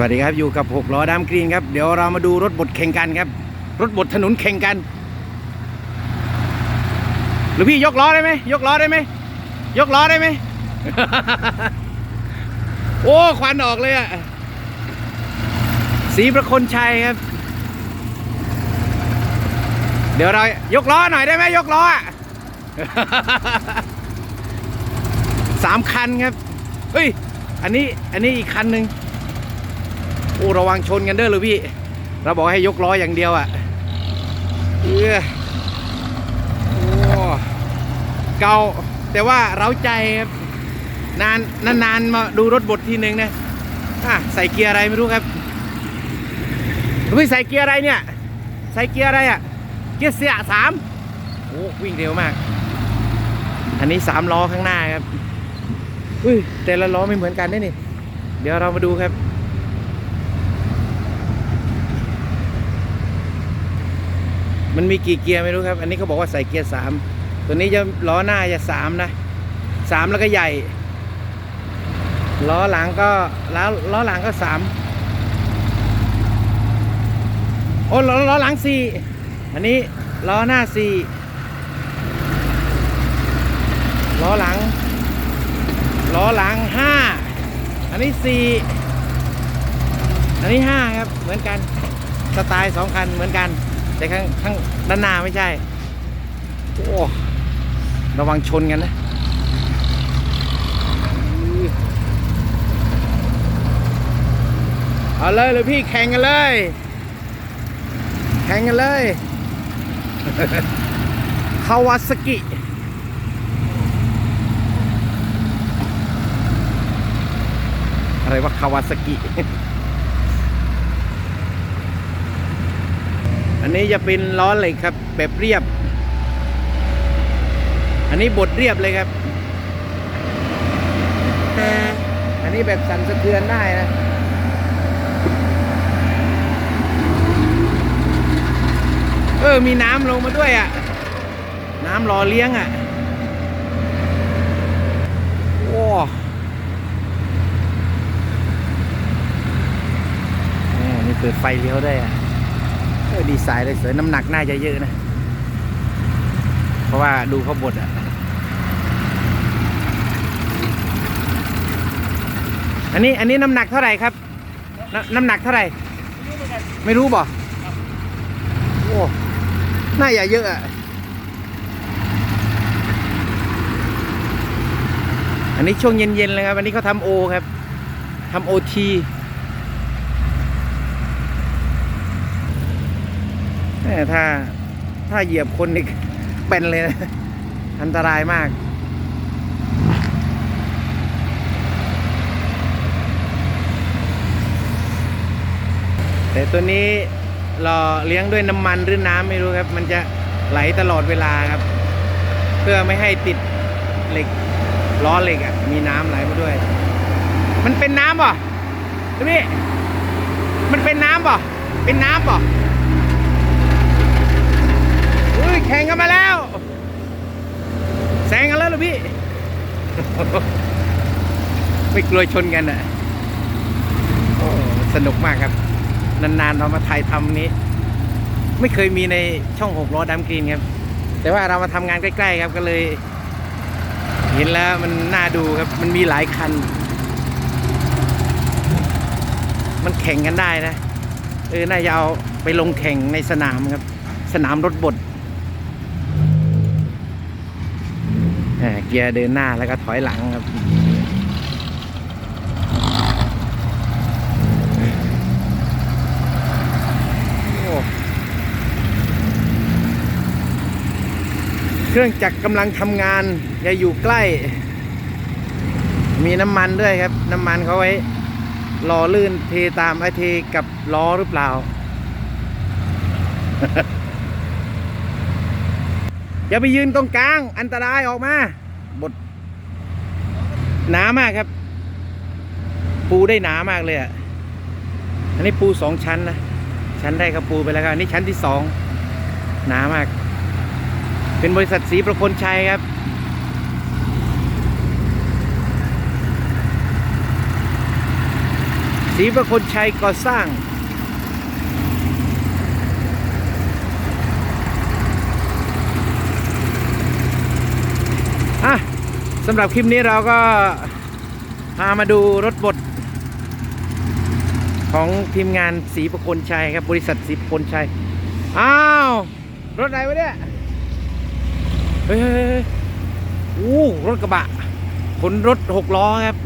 วัสดีครับอยู่กับหกล้อดำกรีนครับเดี๋ยวเรามาดูรถบดแข่งกันครับ รถบดถนนแข่งกันหรือพี่ยกล้อได้ไหมยกล้อได้ไหมยกล้อได้ไหมโอ้ควันออกเลยอะสีประคนชัยครับ เดี๋ยวเรายกล้อหน่อยได้ไหมยกล้ออะสามคันครับเฮ้ยอันนี้อันนี้อีกคันหนึ่ง โอ้ระวังชนกันเด้อเลยพี่ เราบอกให้ยกล้ออย่างเดียวอะ่ะเออโอ้เก่าแต่ว่าเราใจครับนานนานๆมาดูรถบดทีหนึ่งนะอะใส่เกียร์อะไรไม่รู้ครับพี่ใส่เกียร์อะไรเนี่ย ใส่เกียร์อะไรอะ่ะ เกียร์เสียสามโอ้วิ่งเร็วมาก อันนี้สามล้อข้างหน้าครับอุ้ยแต่ละล้อไม่เหมือนกันได้นี่ เดี๋ยวเรามาดูครับ มันมีกี่เกียร์ไม่รู้ครับ อันนี้เขาบอกว่าใส่เกียร์สามตัวนี้จะล้อหน้าจะสามนะสามแล้วก็ใหญ่ ล้อหลังก็ล้อล้อหลังก็สามโอ้ล้อล้อหลังสี่อันนี้ล้อหน้าสี่ล้อหลังล้อหลังห้าอันนี้สี่อันนี้ห้าครับเหมือนกันสไตล์สองคันเหมือนกัน แต่ข้างข้างด้านหน้าไม่ใช่ โอ้ ระวังชนกันนะเอาเลยเลยพี่แข่งกันเลย แข่งกันเลยคาวาสกิ อะไรว่าคาวาสกิ นนี้จะเป็นล้อเหล็กครับ แบบเรียบ อันนี้บดเรียบเลยครับ อันนี้แบบสั่นสะเทือนได้นะเออ มีน้ำลงมาด้วยอะ น้ำรอเลี้ยงอะโอ้โอ้นี่เปิดไฟเลี้ยวได้อะ ดีไซน์เลยสวยน้ำหนักน่าจะเยอะนะ เพราะว่าดูเขาบดอะ อันนี้อันนี้น้ำหนักเท่าไหร่ครับนน้ำหนักเท่าไหร่ ไม่รู้บ่โอ้น่าจะเยอะอะอันนี้ช่วงเย็นๆเลยครับ อันนี้เขาทำโอครับทำโอที แม่ ถ้าถ้าเหยียบคนนี่เป็นเลยนะอันตรายมากแต่ตัวนี้เราเลี้ยงด้วยน้ำมันหรือน้ำไม่รู้ครับ มันจะไหลตลอดเวลาครับ เพื่อไม่ให้ติดเหล็กล้อเหล็กอะ มีน้ำไหลมาด้วย มันเป็นน้ำป่ะพี่มันเป็นน้ำป่ะเป็นน้ำป่ะ อุ้ยแข่งกันมาแล้วแซงกันแล้วหรอพี่ ไม่กลัวชนกันอะโอ้สนุกมากครับ นานๆเรามาถ่ายทำนี้ ไม่เคยมีในช่องหกล้อดำกรีนครับ แต่ว่าเรามาทำงานใกล้ ๆ ครับก็เลย เห็นแล้วมันน่าดูครับ มันมีหลายคัน มันแข่งกันได้นะ เออ น่าจะเอาไปลงแข่งในสนามครับ สนามรถบด แหม่ เกียร์เดินหน้าแล้วก็ถอยหลังครับเครื่องจักรกำลังทำงาน อย่าอยู่ใกล้ มีน้ำมันด้วยครับ น้ำมันเขาไว้รอลื่นเทตามไอเทกับล้อหรือเปล่า อย่าไปยืนตรงกลาง อันตรายออกมา บดหนามากครับ ปูได้หนามากเลยอะ อันนี้ปูสองชั้นนะ ชั้นได้ครับปูไปแล้วครับ อันนี้ชั้นที่สองหนามาก เป็นบริษัทสีประคนชัยครับสีประคนชัยก่อสร้าง อะ สำหรับคลิปนี้เราก็พามาดูรถบด ของทีมงานศรีประคนชัยครับ บริษัทศรีประคนชัย อ้าว รถอะไรวะเนี่ยเฮ้ยเฮ้ยเฮ้ยอู้รถกระบะ ขนรถหกล้อครับ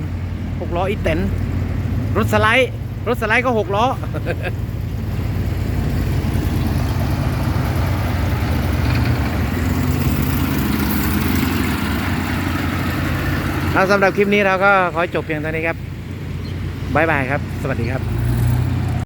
หกล้ออีแตนรถสไลด์ รถสไลด์ก็หกล้อ เอาสำหรับคลิปนี้เราก็ขอจบเพียงเท่านี้ครับบายบายครับ สวัสดีครับ